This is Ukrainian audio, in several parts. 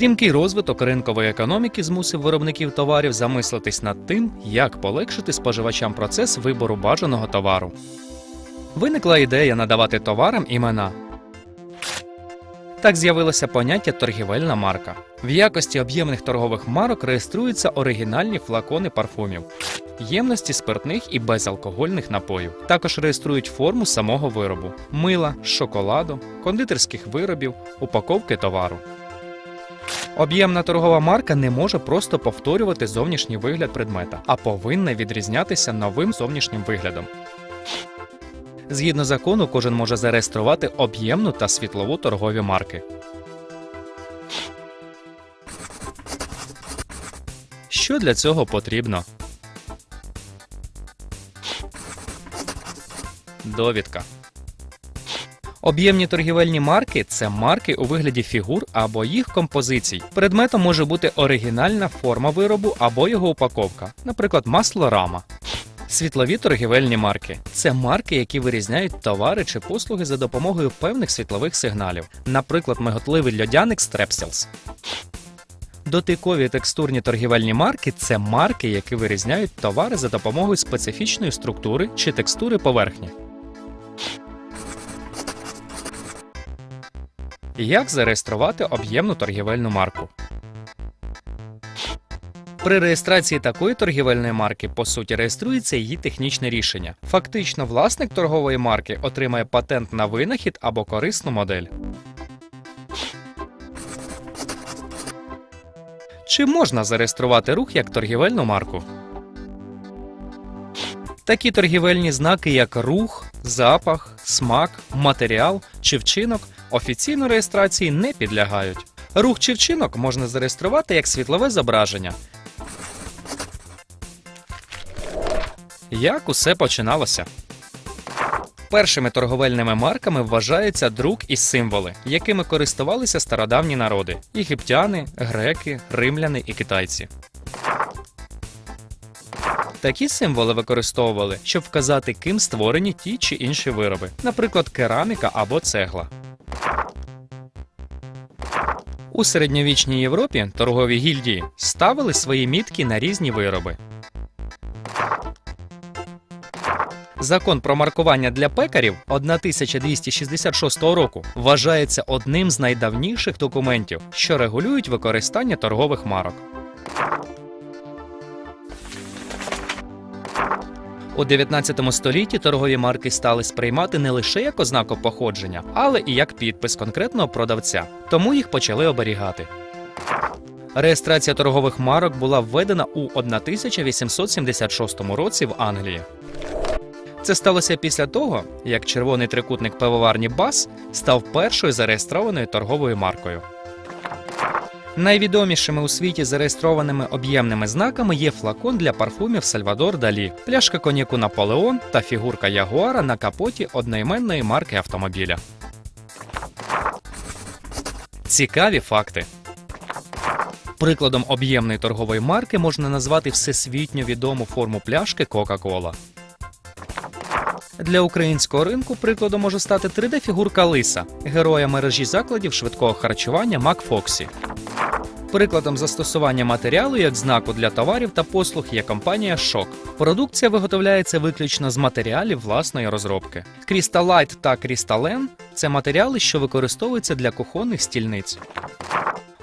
Стрімкий розвиток ринкової економіки змусив виробників товарів замислитись над тим, як полегшити споживачам процес вибору бажаного товару. Виникла ідея надавати товарам імена. Так з'явилося поняття торгівельна марка. В якості об'ємних торгових марок реєструються оригінальні флакони парфумів, ємності спиртних і безалкогольних напоїв. Також реєструють форму самого виробу: мила, шоколаду, кондитерських виробів, упаковки товару. Об'ємна торгова марка не може просто повторювати зовнішній вигляд предмета, а повинна відрізнятися новим зовнішнім виглядом. Згідно закону, кожен може зареєструвати об'ємну та світлову торгові марки. Що для цього потрібно? Довідка. Об'ємні торгівельні марки це марки у вигляді фігур або їх композицій. Предметом може бути оригінальна форма виробу або його упаковка, наприклад, масло рама. Світлові торгівельні марки це марки, які вирізняють товари чи послуги за допомогою певних світлових сигналів, наприклад, миготливий льодяник Strepsils. Дотикові текстурні торгівельні марки це марки, які вирізняють товари за допомогою специфічної структури чи текстури поверхні. Як зареєструвати об'ємну торгівельну марку? При реєстрації такої торгівельної марки по суті реєструється її технічне рішення. Фактично, власник торгової марки отримає патент на винахід або корисну модель. Чи можна зареєструвати рух як торгівельну марку? Такі торгівельні знаки, як рух, запах, смак, матеріал чи вчинок, офіційно реєстрації не підлягають. Рух чи вчинок можна зареєструвати як світлове зображення. Як усе починалося? Першими торговельними марками вважаються друк і символи, якими користувалися стародавні народи: єгиптяни, греки, римляни і китайці. Такі символи використовували, щоб вказати, ким створені ті чи інші вироби, наприклад, кераміка або цегла. У середньовічній Європі торгові гільдії ставили свої мітки на різні вироби. Закон про маркування для пекарів 1266 року вважається одним з найдавніших документів, що регулюють використання торгових марок. У 19 столітті торгові марки стали сприймати не лише як ознаку походження, але і як підпис конкретного продавця, тому їх почали оберігати. Реєстрація торгових марок була введена у 1876 році в Англії. Це сталося після того, як червоний трикутник пивоварні Бас став першою зареєстрованою торговою маркою. Найвідомішими у світі зареєстрованими об'ємними знаками є флакон для парфумів Сальвадор Далі, пляшка коньяку Наполеон та фігурка Ягуара на капоті одноіменної марки автомобіля. Цікаві факти. Прикладом об'ємної торгової марки можна назвати всесвітньо відому форму пляшки Coca-Cola. Для українського ринку прикладом може стати 3D-фігурка Лиса, героя мережі закладів швидкого харчування Макфоксі. Прикладом застосування матеріалу як знаку для товарів та послуг є компанія Шок. Продукція виготовляється виключно з матеріалів власної розробки. Крісталайт та Крістален це матеріали, що використовуються для кухонних стільниць.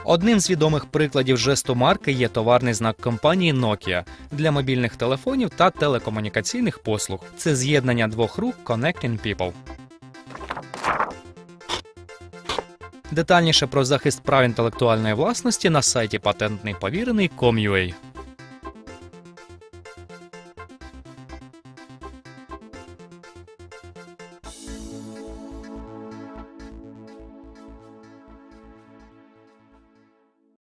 Одним з відомих прикладів жесту марки є товарний знак компанії Nokia для мобільних телефонів та телекомунікаційних послуг. Це з'єднання двох рук Connecting People. Детальніше про захист прав інтелектуальної власності на сайті патентний повірений.com.ua.